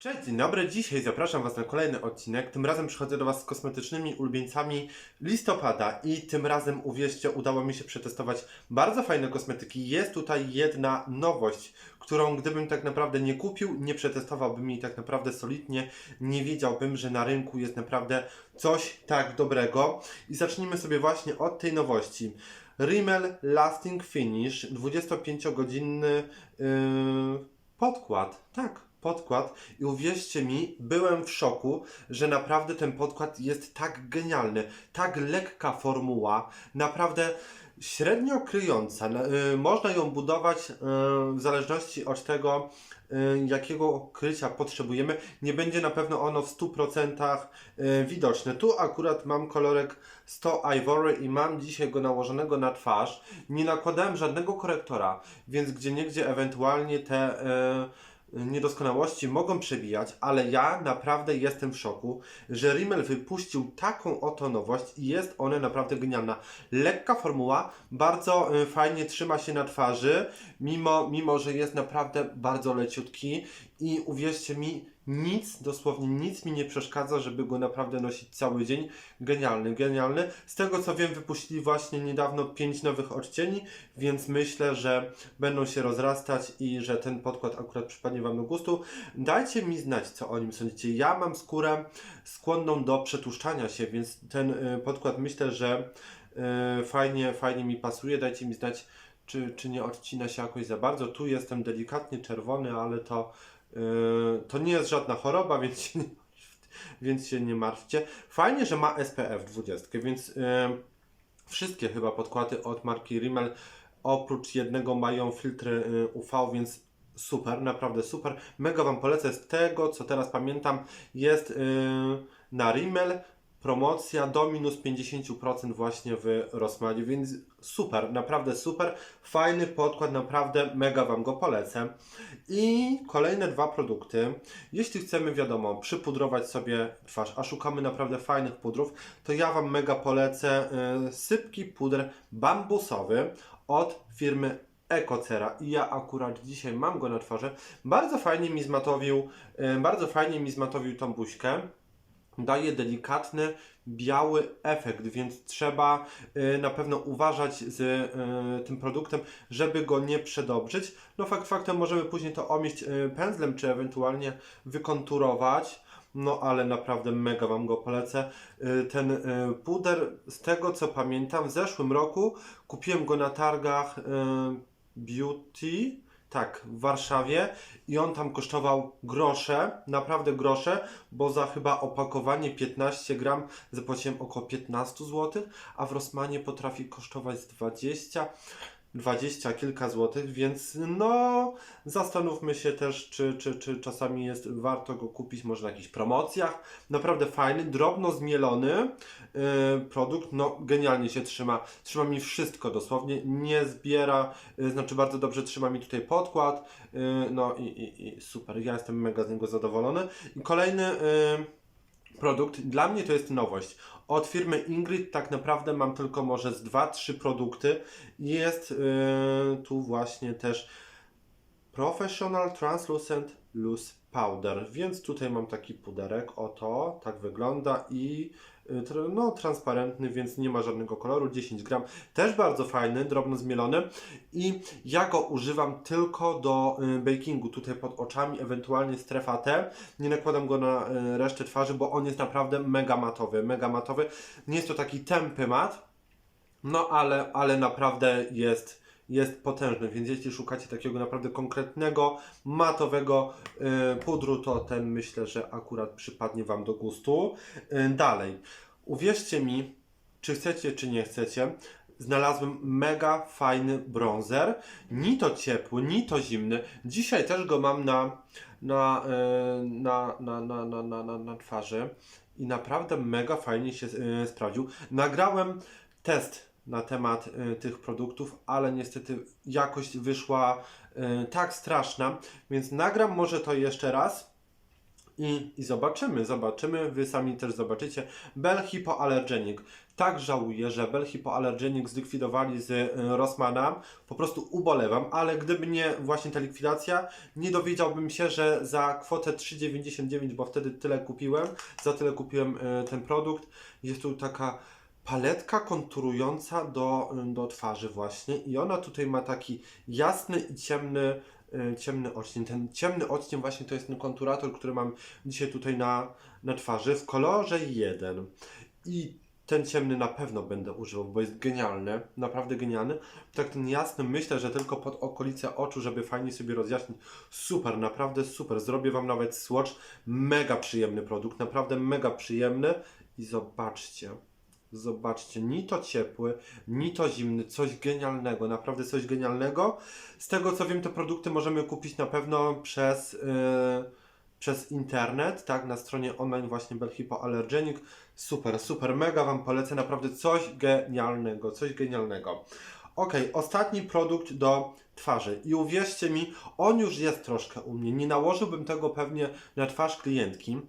Cześć, dzień dobry. Dzisiaj zapraszam Was na kolejny odcinek. Tym razem przychodzę do Was z kosmetycznymi ulubieńcami listopada i tym razem, uwierzcie, udało mi się przetestować bardzo fajne kosmetyki. Jest tutaj jedna nowość, którą gdybym tak naprawdę nie kupił, nie przetestowałbym jej tak naprawdę solidnie, nie wiedziałbym, że na rynku jest naprawdę coś tak dobrego. I zacznijmy sobie właśnie od tej nowości. Rimmel Lasting Finish, 25-godzinny yy, podkład. Tak, podkład i uwierzcie mi, byłem w szoku, że naprawdę ten podkład jest tak genialny, tak lekka formuła, naprawdę średnio kryjąca. Y, Można ją budować y, w zależności od tego, y, jakiego krycia potrzebujemy. Nie będzie na pewno ono w 100% y, widoczne. Tu akurat mam kolorek 100 Ivory i mam dzisiaj go nałożonego na twarz. Nie nakładałem żadnego korektora, więc gdzie niegdzie ewentualnie te niedoskonałości mogą przebijać, ale ja naprawdę jestem w szoku, że Rimmel wypuścił taką oto nowość i jest ona naprawdę genialna. Lekka formuła, bardzo y, fajnie trzyma się na twarzy, mimo, mimo że jest naprawdę bardzo leciutki i uwierzcie mi, nic, dosłownie nic mi nie przeszkadza, żeby go naprawdę nosić cały dzień. Genialny, genialny. Z tego co wiem, wypuścili właśnie niedawno 5 nowych odcieni, więc myślę, że będą się rozrastać i że ten podkład akurat przypadnie Wam do gustu. Dajcie mi znać, co o nim sądzicie. Ja mam skórę skłonną do przetłuszczania się, więc ten y, podkład myślę, że y, fajnie, fajnie mi pasuje. Dajcie mi znać, czy, czy nie odcina się jakoś za bardzo. Tu jestem delikatnie czerwony, ale to, to nie jest żadna choroba, więc się nie, więc się nie martwcie. Fajnie, że ma SPF 20, więc y, wszystkie chyba podkłady od marki Rimmel oprócz jednego mają filtry y, UV, więc super, naprawdę super. Mega Wam polecę z tego, co teraz pamiętam, jest na Rimmel promocja do minus 50% właśnie w Rosmanie, więc super, naprawdę super. Fajny podkład, naprawdę mega Wam go polecę. I kolejne dwa produkty. Jeśli chcemy, wiadomo, przypudrować sobie twarz, a szukamy naprawdę fajnych pudrów, to ja Wam mega polecę y, sypki puder bambusowy od firmy Ecocera i ja akurat dzisiaj mam go na twarzy. Bardzo fajnie mi zmatowił, y, bardzo fajnie mi zmatowił tą buźkę. Daje delikatny, biały efekt, więc trzeba y, na pewno uważać z y, tym produktem, żeby go nie przedobrzyć. No fakt faktem możemy później to omieść y, pędzlem, czy ewentualnie wykonturować. No ale naprawdę mega Wam go polecę. Ten puder, z tego co pamiętam, w zeszłym roku kupiłem go na targach Beauty, tak, w Warszawie. I on tam kosztował grosze, naprawdę grosze, bo za chyba opakowanie 15 gram zapłaciłem około 15 zł, a w Rossmanie potrafi kosztować z 20 20 kilka złotych, więc no zastanówmy się też, czy, czy, czy czasami jest warto go kupić może na jakichś promocjach. Naprawdę fajny, drobno zmielony yy, produkt, no genialnie się trzyma. Trzyma mi wszystko dosłownie, nie zbiera, yy, znaczy bardzo dobrze trzyma mi tutaj podkład, yy, no i, i, i super, ja jestem mega z niego zadowolony. I kolejny yy, produkt, dla mnie to jest nowość. Od firmy Ingrid tak naprawdę mam tylko może z 2-3 produkty. Jest yy, tu właśnie też Professional Translucent Loose Powder, więc tutaj mam taki puderek, oto, tak wygląda i no transparentny, więc nie ma żadnego koloru, 10 gram, też bardzo fajny, drobno zmielony i ja go używam tylko do y, bakingu, tutaj pod oczami, ewentualnie strefa T, nie nakładam go na y, resztę twarzy, bo on jest naprawdę mega matowy, mega matowy, nie jest to taki tępy mat, no ale, ale naprawdę jest, jest potężny, więc jeśli szukacie takiego naprawdę konkretnego, matowego y, pudru, to ten myślę, że akurat przypadnie Wam do gustu. Y, dalej, uwierzcie mi, czy chcecie, czy nie chcecie, znalazłem mega fajny bronzer, ni to ciepły, ni to zimny. Dzisiaj też go mam na, na, y, na, na, na, na, na, na, na twarzy i naprawdę mega fajnie się sprawdził. Nagrałem test na temat y, tych produktów, ale niestety jakość wyszła y, tak straszna, więc nagram może to jeszcze raz. I, I zobaczymy, zobaczymy, wy sami też zobaczycie. Bell Hypoallergenic. tak żałuję, że Bell Hypoallergenic zlikwidowali z y, Rossmana. Po prostu ubolewam, ale gdyby nie właśnie ta likwidacja, nie dowiedziałbym się, że za kwotę 3,99, bo wtedy tyle kupiłem, za tyle kupiłem ten produkt. Jest tu taka paletka konturująca do, do twarzy właśnie i ona tutaj ma taki jasny i ciemny, y, ciemny odcień. Ten ciemny odcień właśnie to jest ten konturator, który mam dzisiaj tutaj na, na twarzy w kolorze 1. I ten ciemny na pewno będę używał, bo jest genialny, naprawdę genialny. Tak ten jasny myślę, że tylko pod okolice oczu, żeby fajnie sobie rozjaśnić. Super, naprawdę super. Zrobię Wam nawet swatch. Mega przyjemny produkt, naprawdę mega przyjemny. I zobaczcie, Zobaczcie, ni to ciepły, ni to zimny, coś genialnego, naprawdę coś genialnego. Z tego co wiem, te produkty możemy kupić na pewno przez, yy, przez internet, tak, na stronie online właśnie Bell Hypoallergenic. Super, super, mega Wam polecę, naprawdę coś genialnego, coś genialnego. Ok, ostatni produkt do twarzy i uwierzcie mi, on już jest troszkę u mnie. Nie nałożyłbym tego pewnie na twarz klientki,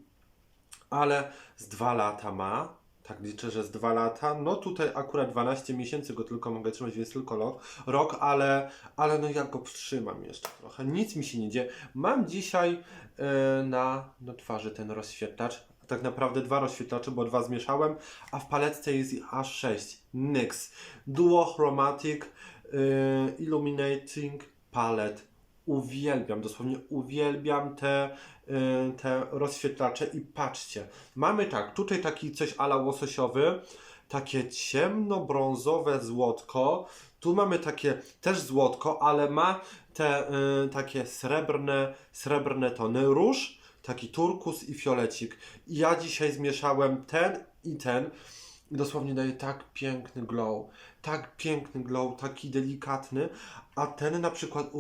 ale z dwa lata ma. Tak liczę, że z dwa lata. No tutaj akurat 12 miesięcy go tylko mogę trzymać, więc tylko rok, ale, ale no ja go trzymam jeszcze trochę. Nic mi się nie dzieje. Mam dzisiaj e, na, na twarzy ten rozświetlacz. Tak naprawdę dwa rozświetlacze, bo dwa zmieszałem, a w paletce jest aż 6. NYX Duo Chromatic e, Illuminating Palette. Uwielbiam, dosłownie uwielbiam te, y, te rozświetlacze i patrzcie, mamy tak, tutaj taki coś ala łososiowy, takie ciemno-brązowe złotko, tu mamy takie też złotko, ale ma te y, takie srebrne, srebrne tony, róż, taki turkus i fiolecik. I ja dzisiaj zmieszałem ten i ten dosłownie daje tak piękny glow, tak piękny glow, taki delikatny, a ten na przykład u,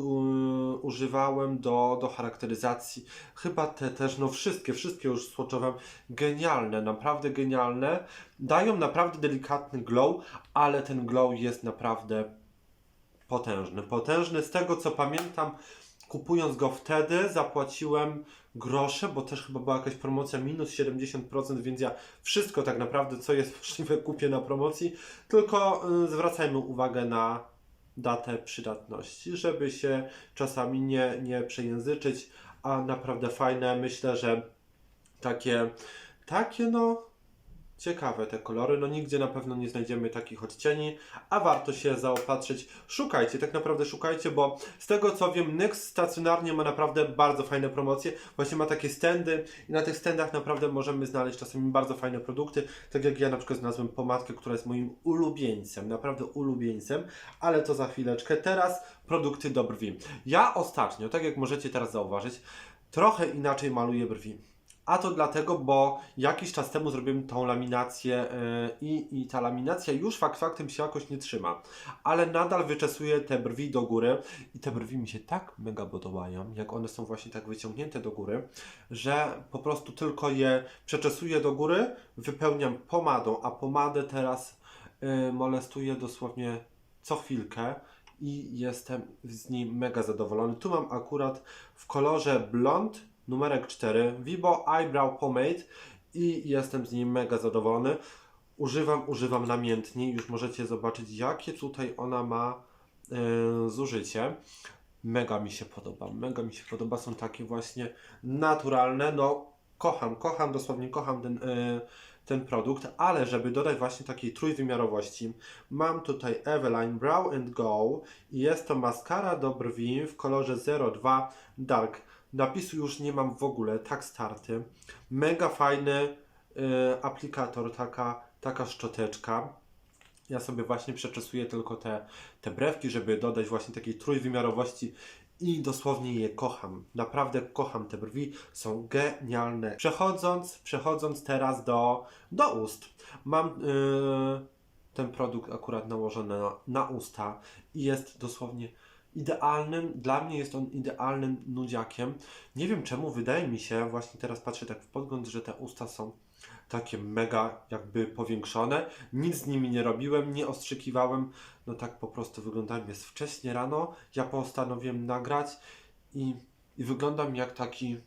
używałem do, do charakteryzacji. Chyba te też, no wszystkie, wszystkie już swatchowałem. Genialne, naprawdę genialne. Dają naprawdę delikatny glow, ale ten glow jest naprawdę potężny. Potężny z tego co pamiętam, kupując go wtedy zapłaciłem grosze, bo też chyba była jakaś promocja minus 70%, więc ja wszystko tak naprawdę co jest możliwe kupię na promocji, tylko y, zwracajmy uwagę na datę przydatności, żeby się czasami nie, nie przejęzyczyć, a naprawdę fajne, myślę, że takie, takie no ciekawe te kolory, no nigdzie na pewno nie znajdziemy takich odcieni, a warto się zaopatrzyć. Szukajcie, tak naprawdę szukajcie, bo z tego co wiem, NYX stacjonarnie ma naprawdę bardzo fajne promocje, właśnie ma takie standy i na tych standach naprawdę możemy znaleźć czasami bardzo fajne produkty, tak jak ja na przykład znalazłem pomadkę, która jest moim ulubieńcem, naprawdę ulubieńcem, ale to za chwileczkę. Teraz produkty do brwi. Ja ostatnio, tak jak możecie teraz zauważyć, trochę inaczej maluję brwi. A to dlatego, bo jakiś czas temu zrobiłem tą laminację yy, i, i ta laminacja już fakt faktem się jakoś nie trzyma. Ale nadal wyczesuję te brwi do góry i te brwi mi się tak mega podobają, jak one są właśnie tak wyciągnięte do góry, że po prostu tylko je przeczesuję do góry, wypełniam pomadą, a pomadę teraz yy, molestuję dosłownie co chwilkę i jestem z niej mega zadowolony. Tu mam akurat w kolorze blond numerek 4 Vibo Eyebrow Pomade i jestem z nim mega zadowolony. Używam, używam namiętnie, już możecie zobaczyć jakie tutaj ona ma yy, zużycie. Mega mi się podoba, mega mi się podoba, są takie właśnie naturalne, no kocham, kocham, dosłownie kocham ten, yy, ten produkt, ale żeby dodać właśnie takiej trójwymiarowości, mam tutaj Eveline Brow and Go i jest to maskara do brwi w kolorze 02 Dark. Napisu już nie mam w ogóle, tak starty. Mega fajny y, aplikator, taka, taka szczoteczka. Ja sobie właśnie przeczesuję tylko te, te brewki, żeby dodać właśnie takiej trójwymiarowości i dosłownie je kocham. Naprawdę kocham te brwi, są genialne. Przechodząc, przechodząc teraz do, do ust. Mam y, ten produkt akurat nałożony na, na usta i jest dosłownie idealnym, dla mnie jest on idealnym nudziakiem. Nie wiem czemu, wydaje mi się, właśnie teraz patrzę tak w podgląd, że te usta są takie mega jakby powiększone. Nic z nimi nie robiłem, nie ostrzykiwałem. No tak po prostu wyglądałem. Jest wcześnie rano, ja postanowiłem nagrać i, i wyglądam jak taki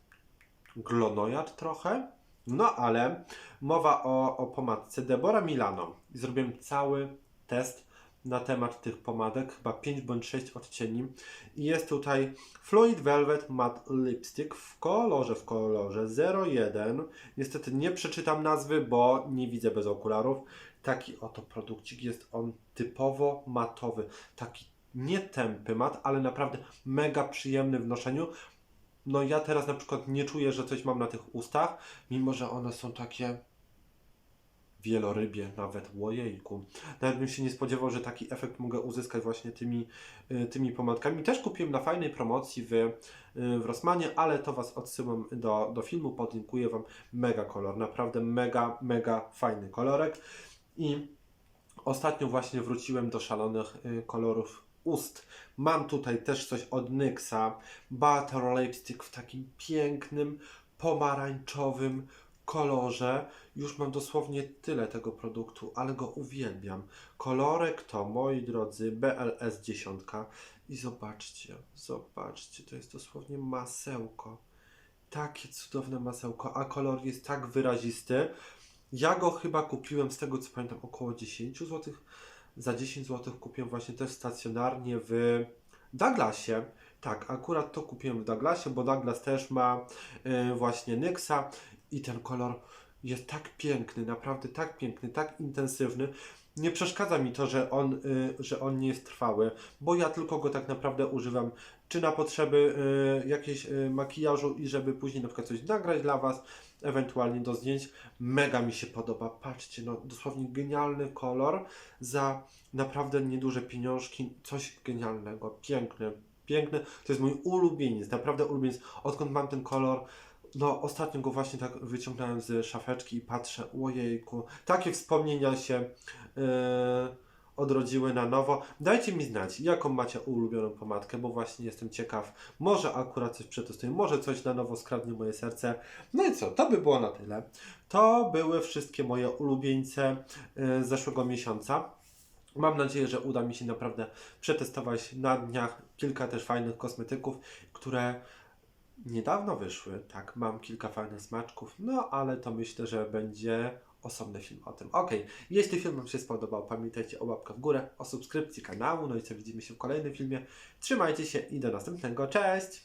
glonojad trochę. No ale mowa o, o pomadce Deborah Milano. Zrobiłem cały test na temat tych pomadek, chyba 5 bądź 6 odcieni. I jest tutaj Fluid Velvet Matte Lipstick w kolorze, w kolorze 01. Niestety nie przeczytam nazwy, bo nie widzę bez okularów. Taki oto produkcik jest on typowo matowy. Taki nie tępy mat, ale naprawdę mega przyjemny w noszeniu. No ja teraz na przykład nie czuję, że coś mam na tych ustach, mimo że one są takie wielorybie nawet, łojejku. Nawet bym się nie spodziewał, że taki efekt mogę uzyskać właśnie tymi, y, tymi pomadkami. Też kupiłem na fajnej promocji w, y, w Rossmanie, ale to Was odsyłam do, do filmu, podlinkuję Wam. Mega kolor, naprawdę mega, mega fajny kolorek. I ostatnio właśnie wróciłem do szalonych y, kolorów ust. Mam tutaj też coś od NYXa. Butter Lipstick w takim pięknym, pomarańczowym kolorze. Już mam dosłownie tyle tego produktu, ale go uwielbiam. Kolorek to, moi drodzy, BLS 10. I zobaczcie, zobaczcie, to jest dosłownie masełko. Takie cudowne masełko, a kolor jest tak wyrazisty. Ja go chyba kupiłem, z tego co pamiętam, około 10 zł. Za 10 zł kupiłem właśnie też stacjonarnie w Douglasie. Tak, akurat to kupiłem w Douglasie, bo Douglas też ma y, właśnie Nyxa i ten kolor jest tak piękny, naprawdę tak piękny, tak intensywny. Nie przeszkadza mi to, że on, y, że on nie jest trwały, bo ja tylko go tak naprawdę używam czy na potrzeby y, jakiejś y, makijażu i żeby później na przykład coś nagrać dla Was, ewentualnie do zdjęć. Mega mi się podoba. Patrzcie, no dosłownie genialny kolor za naprawdę nieduże pieniążki. Coś genialnego, piękny, piękny. To jest mój ulubieniec, naprawdę ulubieniec. Odkąd mam ten kolor, no ostatnio go właśnie tak wyciągnąłem z szafeczki i patrzę, ojejku, takie wspomnienia się yy, odrodziły na nowo. Dajcie mi znać, jaką macie ulubioną pomadkę, bo właśnie jestem ciekaw. Może akurat coś przetestuję, może coś na nowo skradnie moje serce. No i co, to by było na tyle. To były wszystkie moje ulubieńce z zeszłego miesiąca. Mam nadzieję, że uda mi się naprawdę przetestować na dniach kilka też fajnych kosmetyków, które niedawno wyszły. Tak, mam kilka fajnych smaczków, no ale to myślę, że będzie osobny film o tym. Ok, jeśli film Wam się spodobał, pamiętajcie o łapkę w górę, o subskrypcji kanału, no i co widzimy się w kolejnym filmie. Trzymajcie się i do następnego, cześć!